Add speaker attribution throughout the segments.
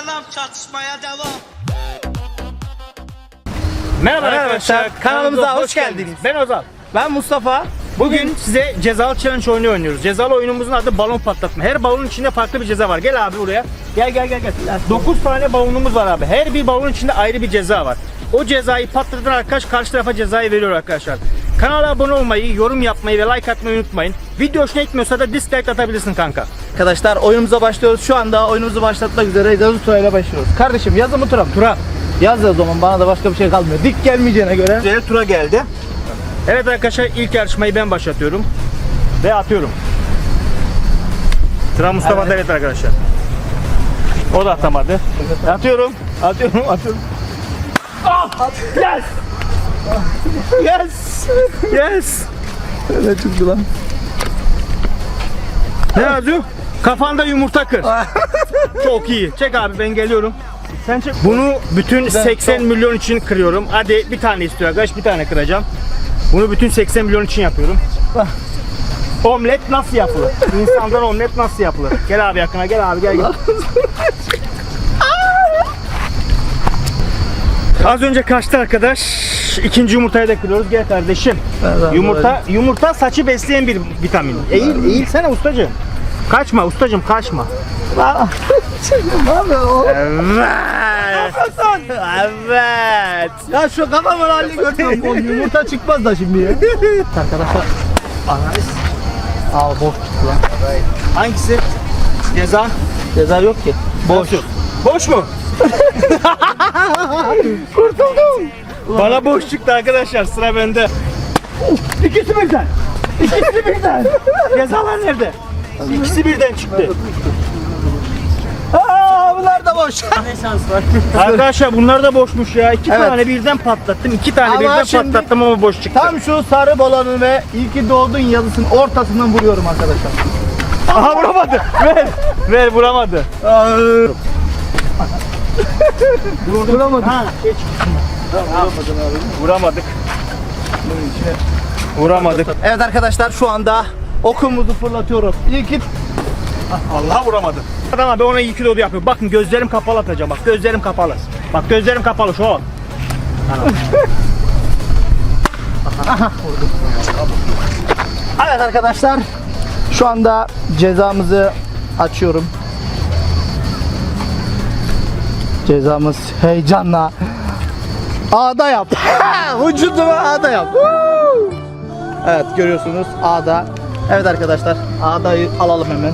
Speaker 1: selam çatışmaya devam.
Speaker 2: Merhaba
Speaker 3: Merhaba
Speaker 2: arkadaşlar,
Speaker 3: kanalımıza hoş geldiniz.
Speaker 2: Ben Ozan.
Speaker 3: Ben Mustafa.
Speaker 2: Bugün size cezalı challenge oyunu oynuyoruz. Cezalı oyunumuzun adı balon patlatma. Her balonun içinde farklı bir ceza var. Gel abi buraya. Gel gel gel gel. 9 tane balonumuz var abi. Her bir balonun içinde ayrı bir ceza var. O cezayı patlatan arkadaş karşı tarafa cezayı veriyor arkadaşlar. Kanala abone olmayı, yorum yapmayı ve like atmayı unutmayın. Video hoşuna gitmiyorsa da dislike atabilirsin kanka.
Speaker 3: Arkadaşlar oyunumuza başlıyoruz. Şu anda oyunumuzu başlatmak üzere yazı turayla başlıyoruz. Kardeşim yazı mı tura mı?
Speaker 2: Tura.
Speaker 3: Yaz ya o zaman bana da başka bir şey kalmıyor. Dik gelmeyeceğine göre.
Speaker 2: Üzere tura geldi. Evet arkadaşlar ilk yarışmayı ben başlatıyorum. Ve atıyorum. Sıra Mustafa'da evet. arkadaşlar. O da atamadı. Atıyorum. Atıyorum. Atıyorum. Ah! Yes! Yes! Yes!
Speaker 3: Ne çıktı lan?
Speaker 2: Ne yazıyor? Kafanda yumurta kır. Çok iyi. Çek abi ben geliyorum. Sen çek. Bunu bütün 80 milyon için kırıyorum. Hadi bir tane istiyor arkadaş. Bir tane kıracağım. Bunu bütün 80 milyon için yapıyorum. Omlet nasıl yapılır? İnsandan omlet nasıl yapılır? Gel abi yakına gel abi gel gel. Az önce kaçtı arkadaş. İkinci yumurtayı da kırıyoruz. Gel kardeşim. Yumurta yumurta saçı besleyen bir vitamin. Eğil eğilsene ustacığım. Kaçma ustacığım kaçma.
Speaker 3: Abi o.
Speaker 2: Evet. Evet.
Speaker 3: Ya şu kafamın halini gördüm. O yumurta çıkmaz da şimdi ya. Arkadaşlar. Analiz. Aa boş çıktı lan.
Speaker 2: Hangisi? Ceza.
Speaker 3: Ceza yok ki.
Speaker 2: Boş. Boş mu? Kurtuldum. Bana boş çıktı arkadaşlar sıra bende. İkisi birden. İkisi birden. Cezalar nerede? İkisi birden çıktı.
Speaker 3: Aa bunlar da boş.
Speaker 2: Arkadaşlar bunlar da boşmuş ya. İki
Speaker 3: Evet.
Speaker 2: tane birden patlattım. İki tane
Speaker 3: Ama
Speaker 2: birden
Speaker 3: şimdi-
Speaker 2: patlattım ama boş çıktı.
Speaker 3: Tam şu sarı bolanın ve iyi ki doğdun yazısının ortasından vuruyorum arkadaşlar.
Speaker 2: Aha vuramadı. ver. Ver vuramadı.
Speaker 3: Vuramadım.
Speaker 2: Ha geç. Vuramadık. Vuramadık.
Speaker 3: Evet arkadaşlar şu anda okumuzu fırlatıyoruz. İyi ki
Speaker 2: Allah vuramadı. Adam abi ona iyi ki doğdu yapıyor. Bakın gözlerim kapalı atacağım. Bak gözlerim kapalı. Bak gözlerim kapalı şu an.
Speaker 3: Evet arkadaşlar şu anda cezamızı açıyorum. Cezamız heyecanla A'da yap. Vücuduma A'da yap. Evet görüyorsunuz A'da. Evet arkadaşlar A'da'yı alalım hemen.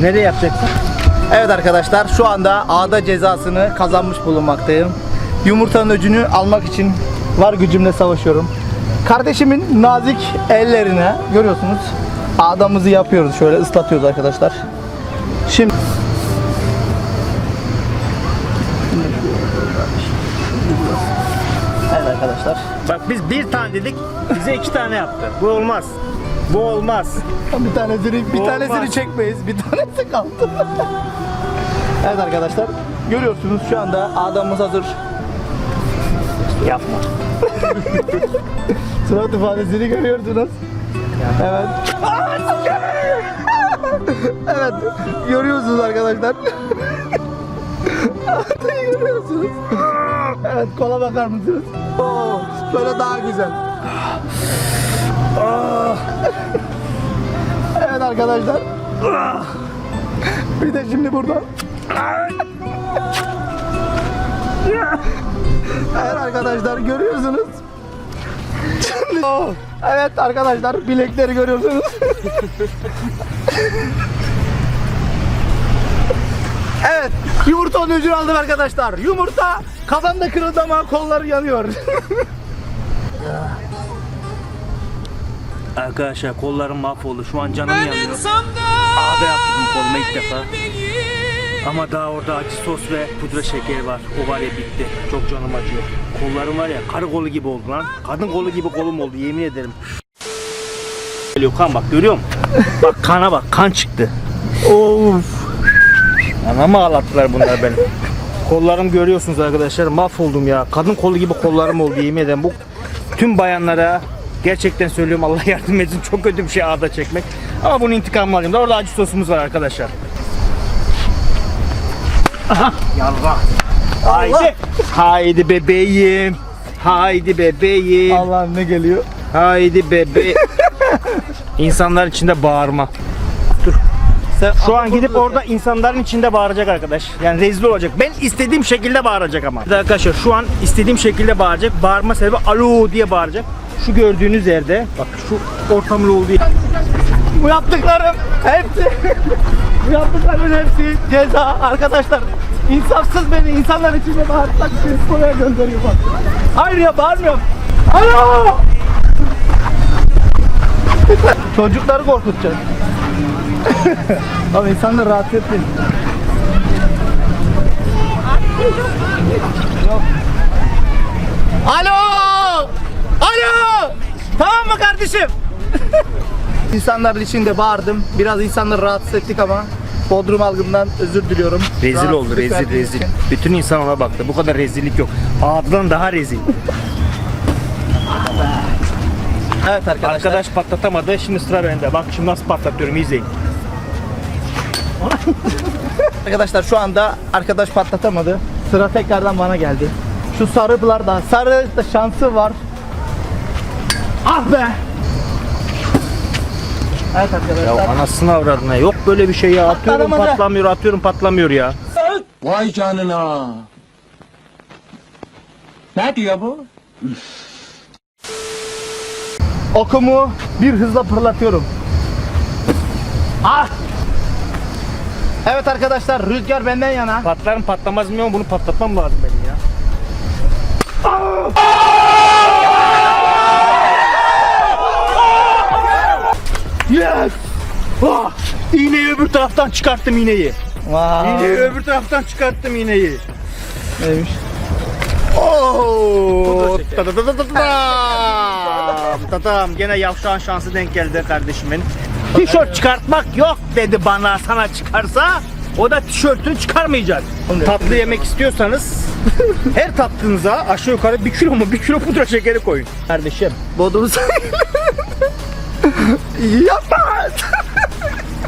Speaker 2: Nereye yapacaksın?
Speaker 3: Evet arkadaşlar şu anda A'da cezasını kazanmış bulunmaktayım. Yumurtanın öcünü almak için var gücümle savaşıyorum. Kardeşimin nazik ellerine görüyorsunuz A'damızı yapıyoruz şöyle ıslatıyoruz arkadaşlar. Şimdi Evet arkadaşlar.
Speaker 2: Bak biz bir tane dedik. Bize iki tane yaptı. Bu olmaz. Bu olmaz.
Speaker 3: Bir tanesini bir
Speaker 2: Olmaz.
Speaker 3: tanesini çekmeyiz. Bir tanesi kaldı. evet arkadaşlar. Görüyorsunuz şu anda A'damız hazır.
Speaker 2: Yapma.
Speaker 3: Surat ifadesini görüyorsunuz. Evet. evet. Görüyorsunuz arkadaşlar. görüyorsunuz. Evet kola bakar mısınız? Oo, böyle daha güzel. Ah. evet arkadaşlar. Bir de şimdi burada. Evet arkadaşlar görüyorsunuz. Şimdi- evet arkadaşlar bilekleri görüyorsunuz. evet yumurtanın öcünü aldım arkadaşlar. Yumurta kafamda kırıldı ama kolları yanıyor.
Speaker 2: Arkadaşlar kollarım mahvoldu. Şu an canım yanıyor. Ağda yaptım koluma ilk defa. Ama daha orada acı sos ve pudra şekeri var. O var ya bitti. Çok canım acıyor. Kollarım var ya karı kolu gibi oldu lan. Kadın kolu gibi kolum oldu yemin ederim. Geliyor kan bak görüyor musun? bak kana bak kan çıktı. Of. Anamı ağlattılar bunlar benim. Kollarım görüyorsunuz arkadaşlar mahvoldum ya. Kadın kolu gibi kollarım oldu yemin ederim. Bu tüm bayanlara gerçekten söylüyorum Allah yardım etsin. Çok kötü bir şey ağda çekmek. Ama bunun intikamını alayım. da Orada acı sosumuz var arkadaşlar. Yallah. Haydi. Haydi bebeğim. Haydi bebeğim.
Speaker 3: Allah'ım ne geliyor?
Speaker 2: Haydi bebe. İnsanlar içinde bağırma. Şu an gidip orada insanların içinde bağıracak arkadaş. Yani rezil olacak. Ben istediğim şekilde bağıracak ama. Arkadaşlar şu an istediğim şekilde bağıracak. Bağırma sebebi alo diye bağıracak. Şu gördüğünüz yerde bak şu ortamlı olduğu yer.
Speaker 3: Bu yaptıklarım hepsi bu yaptıklarımın hepsi ceza arkadaşlar. İnsafsız beni insanlar içinde bağırtmak için buraya gönderiyor bak. Hayır ya bağırmıyorum. Alo! Çocukları korkutacak. Abi insanları rahatsız etmeyin. Alo! Alo! Tamam mı kardeşim? İnsanların içinde bağırdım. Biraz insanları rahatsız ettik ama Bodrum algımdan özür diliyorum.
Speaker 2: Rezil oldu
Speaker 3: Rahatsızlık
Speaker 2: rezil
Speaker 3: verdiğim
Speaker 2: rezil.
Speaker 3: için.
Speaker 2: Bütün insan ona baktı. Bu kadar rezillik yok. Ağızdan daha rezil.
Speaker 3: Evet arkadaşlar.
Speaker 2: Arkadaş patlatamadı. Şimdi sıra bende. Bak şimdi nasıl patlatıyorum izleyin.
Speaker 3: Arkadaşlar şu anda arkadaş patlatamadı. Sıra tekrardan bana geldi. Şu sarılar da sarı da şansı var. Ah be! Evet arkadaşlar.
Speaker 2: Ya anasını avradına. Yok böyle bir şey ya. Atıyorum
Speaker 3: Patlamadı.
Speaker 2: patlamıyor, atıyorum patlamıyor ya.
Speaker 1: Vay canına. Ne diyor bu?
Speaker 3: Okumu bir hızla fırlatıyorum. Ah! Evet arkadaşlar rüzgar benden yana.
Speaker 2: Patlar mı patlamaz mı. Bunu patlatmam lazım benim ya.
Speaker 3: Yes!
Speaker 2: Ah! İğneyi öbür taraftan çıkarttım iğneyi. İğneyi
Speaker 3: Vay.
Speaker 2: öbür taraftan çıkarttım iğneyi.
Speaker 3: Neymiş?
Speaker 2: Oo! Tadadadadadam. Tadam. Gene yavşağın şansı denk geldi kardeşimin. Tişört çıkartmak yok dedi bana sana çıkarsa. O da tişörtünü çıkarmayacak. Tatlı yemek istiyorsanız her tatlınıza aşağı yukarı bir kilo mu bir kilo pudra şekeri koyun. Kardeşim.
Speaker 3: Bodrum Yapma!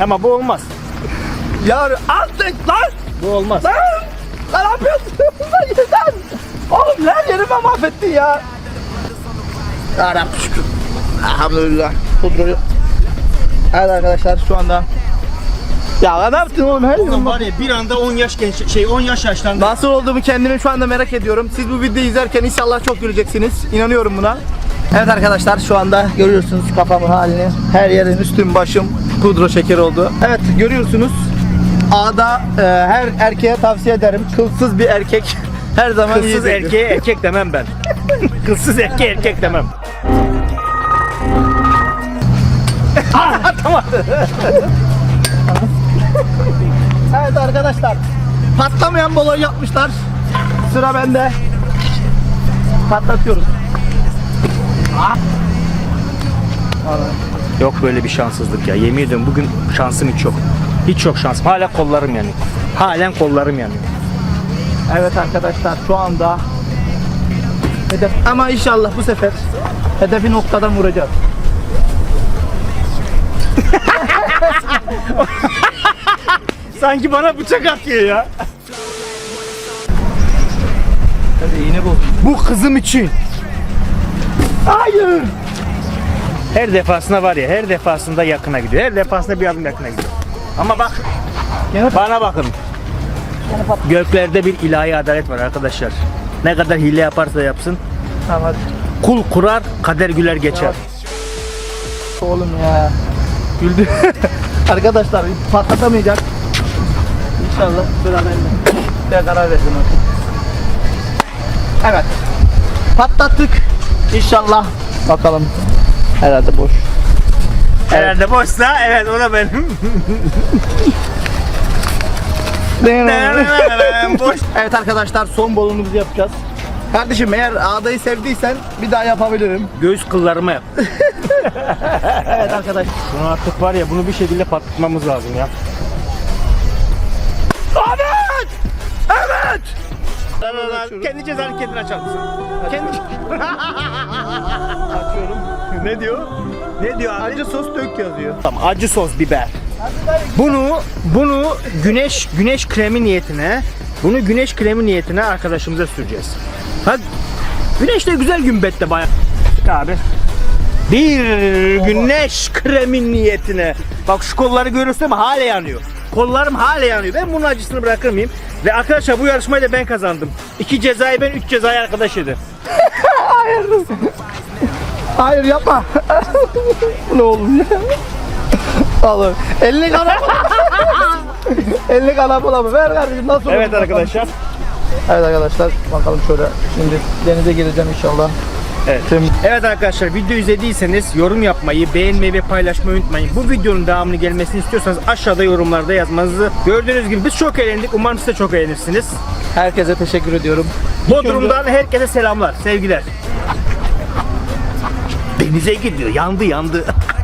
Speaker 2: Ama bu olmaz.
Speaker 3: ya artık lan!
Speaker 2: Bu olmaz.
Speaker 3: Lan! Lan ne yapıyorsun? Lan yeter! Oğlum her yerimi mahvettin ya. Ya Rabbi şükür. Elhamdülillah. Pudroyu. Evet arkadaşlar şu anda ya ne yaptın oğlum her
Speaker 2: Oğlum var ya bir anda 10 yaş genç şey 10 yaş yaşlandı.
Speaker 3: Nasıl olduğumu kendimi şu anda merak ediyorum. Siz bu videoyu izlerken inşallah çok güleceksiniz. İnanıyorum buna. Evet arkadaşlar şu anda görüyorsunuz kafamın halini. Her yerim üstüm başım pudra şeker oldu. Evet görüyorsunuz. A'da e, her erkeğe tavsiye ederim. Kılsız bir erkek her zaman
Speaker 2: Kılsız
Speaker 3: iyidir.
Speaker 2: erkeğe erkek demem ben. Kılsız erkeğe erkek demem.
Speaker 3: Evet arkadaşlar. Patlamayan balon yapmışlar. Sıra bende. Patlatıyoruz.
Speaker 2: Yok böyle bir şanssızlık ya. Yemin ediyorum bugün şansım hiç yok. Hiç yok şansım. Hala kollarım yanıyor. Halen kollarım yanıyor.
Speaker 3: Evet arkadaşlar şu anda hedef ama inşallah bu sefer hedefi noktadan vuracağız.
Speaker 2: Sanki bana bıçak atıyor ya.
Speaker 3: Hadi iğne bul.
Speaker 2: Bu kızım için.
Speaker 3: Hayır.
Speaker 2: Her defasında var ya her defasında yakına gidiyor. Her defasında bir adım yakına gidiyor. Ama bak bana bakın. Göklerde bir ilahi adalet var arkadaşlar. Ne kadar hile yaparsa yapsın.
Speaker 3: Tamam.
Speaker 2: Kul kurar, kader güler geçer.
Speaker 3: Oğlum ya. Güldü. arkadaşlar patlatamayacak. İnşallah sıra bende. Bir karar verdim artık. Evet. Patlattık. İnşallah. Bakalım. Herhalde boş.
Speaker 2: Herhalde boşsa evet o da benim. Boş.
Speaker 3: Evet arkadaşlar son balonumuzu yapacağız. Kardeşim eğer ağdayı sevdiysen bir daha yapabilirim.
Speaker 2: Göğüs kıllarıma yap.
Speaker 3: Evet arkadaş.
Speaker 2: Bunu artık var ya bunu bir şekilde patlatmamız lazım ya.
Speaker 3: Evet! Evet!
Speaker 2: Kendi cezanı kendin açar mısın? Kendi
Speaker 3: Açıyorum.
Speaker 2: Ne diyor? Ne diyor abi?
Speaker 3: Acı sos dök yazıyor.
Speaker 2: Tamam, acı sos biber. Bunu bunu güneş güneş kremi niyetine Bunu güneş kremi niyetine arkadaşımıza süreceğiz. Güneş de güzel gümbette bayağı. Sık abi. Bir güneş kremi niyetine. Bak şu kolları görüyorsun ama hala yanıyor. Kollarım hala yanıyor. Ben bunun acısını bırakır mıyım? Ve arkadaşlar bu yarışmayı da ben kazandım. İki cezayı ben, üç cezayı arkadaş yedi.
Speaker 3: Hayır yapma. Ne oğlum ya? Alın. Elini kana Elini kana bulamı. Ver kardeşim nasıl
Speaker 2: Evet arkadaşlar.
Speaker 3: Evet arkadaşlar bakalım şöyle. Şimdi denize gireceğim inşallah.
Speaker 2: Evet.
Speaker 3: Tüm
Speaker 2: Evet arkadaşlar video izlediyseniz yorum yapmayı, beğenmeyi ve paylaşmayı unutmayın. Bu videonun devamını gelmesini istiyorsanız aşağıda yorumlarda yazmanızı. Gördüğünüz gibi biz çok eğlendik. Umarım siz de çok eğlenirsiniz.
Speaker 3: herkese teşekkür ediyorum.
Speaker 2: Bodrum'dan herkese selamlar, sevgiler. Denize gidiyor, yandı yandı.